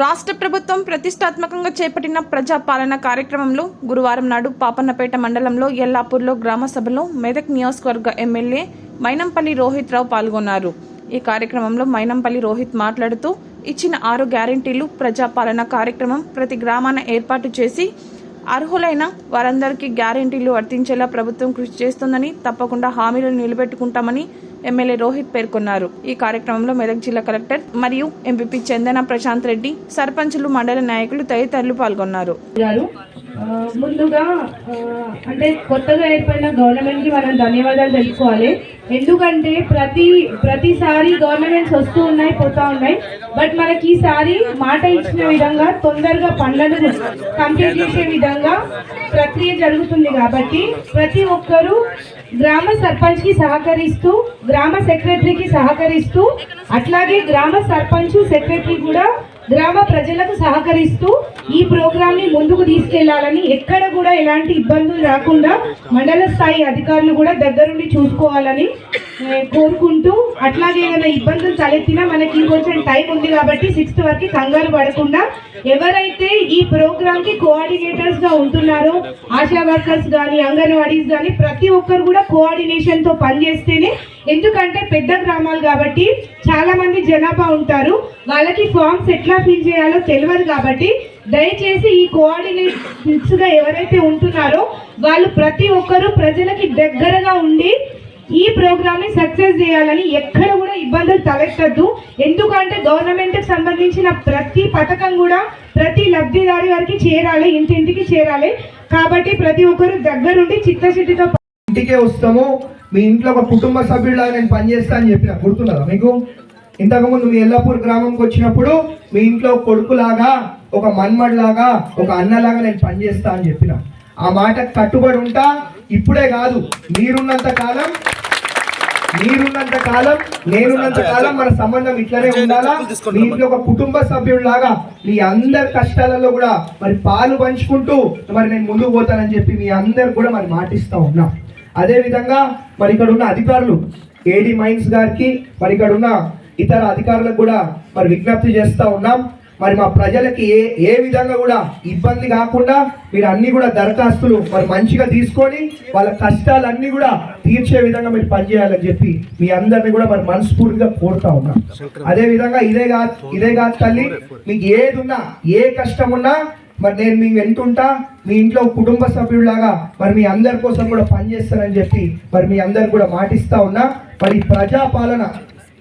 రాష్ట్ర ప్రభుత్వం ప్రతిష్టాత్మకంగా చేపట్టిన ప్రజాపాలన కార్యక్రమంలో గురువారం నాడు పాపన్నపేట మండలంలో ఎల్లాపూర్లో గ్రామ సభలో మెదక్ నియోజకవర్గ ఎమ్మెల్యే మైనంపల్లి రోహిత్ రావు పాల్గొన్నారు. ఈ కార్యక్రమంలో మైనంపల్లి రోహిత్ మాట్లాడుతూ ఇచ్చిన ఆరు గ్యారంటీలు ప్రజాపాలన కార్యక్రమం ప్రతి గ్రామాన ఏర్పాటు చేసి అర్హులైన వారందరికీ గ్యారెంటీలు వర్తించేలా ప్రభుత్వం కృషి చేస్తుందని తప్పకుండా హామీలను నిలబెట్టుకుంటామని ఎమ్మెల్యే రోహిత్ పేర్కొన్నారు. ఈ కార్యక్రమంలో మెదక్ జిల్లా కలెక్టర్ మరియు ఎంపీపీ చందన ప్రశాంత్ రెడ్డి సర్పంచులు మండల నాయకులు తదితరులు పాల్గొన్నారు. ముందుగా అంటే కొత్తగా ఏర్పడిన గవర్నమెంట్కి మనం ధన్యవాదాలు తెలుసుకోవాలి. ఎందుకంటే ప్రతి ప్రతిసారి గవర్నమెంట్స్ వస్తూ ఉన్నాయి పోతూ ఉన్నాయి. బట్ మనకి ఈసారి మాట ఇచ్చిన విధంగా తొందరగా పనులను కంప్లీట్ చేసే విధంగా ప్రక్రియ జరుగుతుంది కాబట్టి ప్రతి ఒక్కరూ గ్రామ సర్పంచ్కి సహకరిస్తూ గ్రామ సెక్రటరీకి సహకరిస్తూ అట్లాగే గ్రామ సర్పంచ్ సెక్రటరీ కూడా గ్రామ ప్రజలకు సహకరిస్తూ ఈ ప్రోగ్రాంని ముందుకు తీసుకెళ్ళాలని ఎక్కడ కూడా ఎలాంటి ఇబ్బందులు రాకుండా మండల స్థాయి అధికారులు కూడా దగ్గరుండి చూసుకోవాలని కోరుకుంటూ అట్లాగే ఏమైనా ఇబ్బందులు తలెత్తినా మనకి ఇంకొంచెం టైం ఉంది కాబట్టి సిక్స్త్ వరకు కంగారు పడకుండా ఎవరైతే ఈ ప్రోగ్రామ్కి కోఆర్డినేటర్స్గా ఉంటున్నారో ఆశా వర్కర్స్ కానీ అంగన్వాడీస్ కానీ ప్రతి ఒక్కరు కూడా కోఆర్డినేషన్తో పనిచేస్తేనే ఎందుకంటే పెద్ద గ్రామాలు కాబట్టి చాలా మంది జనాభా ఉంటారు వాళ్ళకి ఫామ్స్ ఎట్లా ఫిల్ చేయాలో తెలియదు కాబట్టి దయచేసి ఈ కోఆర్డినేట్స్గా ఎవరైతే ఉంటున్నారో వాళ్ళు ప్రతి ఒక్కరూ ప్రజలకి దగ్గరగా ఉండి ఈ ప్రోగ్రామ్ని సక్సెస్ చేయాలని ఎక్కడ కూడా ఇబ్బందులు తలెత్తద్దు. ఎందుకంటే గవర్నమెంట్కి సంబంధించిన ప్రతి పథకం కూడా ప్రతి లబ్ధిదారి వారికి చేరాలి ఇంటింటికి చేరాలి. కాబట్టి ప్రతి ఒక్కరు దగ్గరుండి చిత్తశుద్ధితో ఇంటికే వస్తాము. మీ ఇంట్లో ఒక కుటుంబ సభ్యుడిలా నేను పనిచేస్తా అని చెప్పిన. గుర్తున్నదా మీకు? ఇంతకుముందు మీ ఎల్లపూర్ గ్రామంకి వచ్చినప్పుడు మీ ఇంట్లో కొడుకులాగా ఒక మన్మడిలాగా ఒక అన్నలాగా నేను పనిచేస్తా అని చెప్పిన. ఆ మాట కట్టుబడి ఉంటా. ఇప్పుడే కాదు మీరున్నంత కాలం మీరున్నంత కాలం నేనున్నంత కాలం మన సంబంధం ఇట్లనే ఉండాలా? మీ ఇంట్లో ఒక కుటుంబ సభ్యుడిలాగా మీ అందరి కష్టాలలో కూడా మరి పాలు పంచుకుంటూ మరి నేను ముందుకు పోతానని చెప్పి మీ అందరు కూడా మరి మాటిస్తా ఉన్నా. అదే విధంగా మరి ఇక్కడ ఉన్న అధికారులు ఏడి మైన్స్ గారికి మరి ఇక్కడ ఉన్న ఇతర అధికారులకు కూడా మరి విజ్ఞప్తి చేస్తా ఉన్నాం. మరి మా ప్రజలకి ఏ ఏ విధంగా కూడా ఇబ్బంది కాకుండా మీరు అన్ని కూడా దరఖాస్తులు మరి మంచిగా తీసుకొని వాళ్ళ కష్టాలన్నీ కూడా తీర్చే విధంగా మీరు పనిచేయాలని చెప్పి మీ అందరిని కూడా మరి మనస్ఫూర్తిగా కోరుతా ఉన్నాం. అదే విధంగా ఇదే కాదు ఇదే కాదు తల్లి మీకు ఏది ఉన్నా ఏ కష్టం ఉన్నా మరి నేను మీ వెంటుంటా మీ ఇంట్లో కుటుంబ సభ్యుడిలాగా మరి మీ అందరి కోసం కూడా పనిచేస్తానని చెప్పి మరి మీ అందరు కూడా మాటిస్తా ఉన్నా. మరి ప్రజాపాలన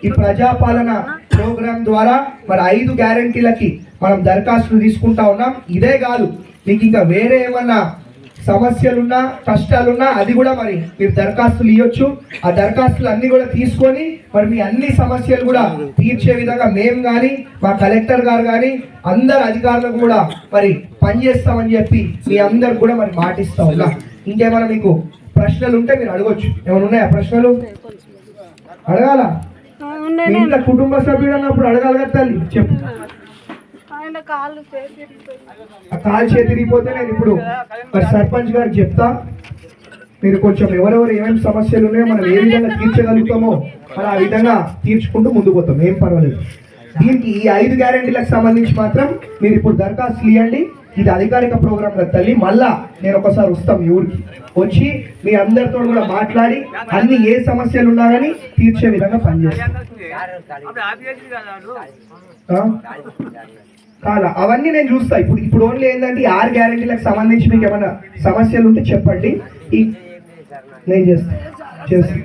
ఈ ప్రజాపాలన ప్రోగ్రాం ద్వారా మరి ఐదు గ్యారంటీలకి మనం దరఖాస్తులు తీసుకుంటా ఉన్నాం. ఇదే కాదు మీకు ఇంకా వేరే ఏమన్నా సమస్యలున్నా కష్టాలున్నా అది కూడా మరి మీరు దరఖాస్తులు ఇవ్వచ్చు ఆ దరఖాస్తులు అన్ని కూడా తీసుకొని మరి మీ అన్ని సమస్యలు కూడా తీర్చే విధంగా మేము కానీ మా కలెక్టర్ గారు కానీ అందరు అధికారులకు కూడా మరి పనిచేస్తామని చెప్పి మీ అందరు కూడా మరి మాటిస్తాం ఇలా ఇంకేమైనా మీకు ప్రశ్నలు ఉంటే మీరు అడగొచ్చు. ఏమైనా ఉన్నాయా ప్రశ్నలు? అడగాల? ఇంట్లో కుటుంబ సభ్యుడు అన్నప్పుడు అడగాలి కదా తల్లి చెప్పు. ఆ కాలు చేతిరిగిపోతే నేను ఇప్పుడు మరి సర్పంచ్ గారికి చెప్తా. మీరు కొంచెం ఎవరెవరు ఏమేమి సమస్యలు ఉన్నాయో మనం ఏ విధంగా తీర్చగలుగుతామో మరి ఆ విధంగా తీర్చుకుంటూ ముందుకు పోతాం. ఏం పర్వాలేదు. దీనికి ఈ ఐదు గ్యారెంటీలకు సంబంధించి మాత్రం మీరు ఇప్పుడు దరఖాస్తులు ఇవ్వండి ఇది అధికారిక ప్రోగ్రామ్ కదా తల్లి మళ్ళా నేను ఒకసారి వస్తాం ఈ ఊరికి. వచ్చి మీ అందరితో కూడా మాట్లాడి అన్ని ఏ సమస్యలు ఉన్నా కానీ తీర్చే విధంగా పనిచేస్తాం? కాలా అవన్నీ నేను చూస్తా. ఇప్పుడు ఇప్పుడు ఓన్లీ ఏంటంటే ఆరు గ్యారెంటీలకు సంబంధించి మీకు ఏమైనా సమస్యలు ఉంటే చెప్పండి. ఈ నేను చేస్తా చేస్తా.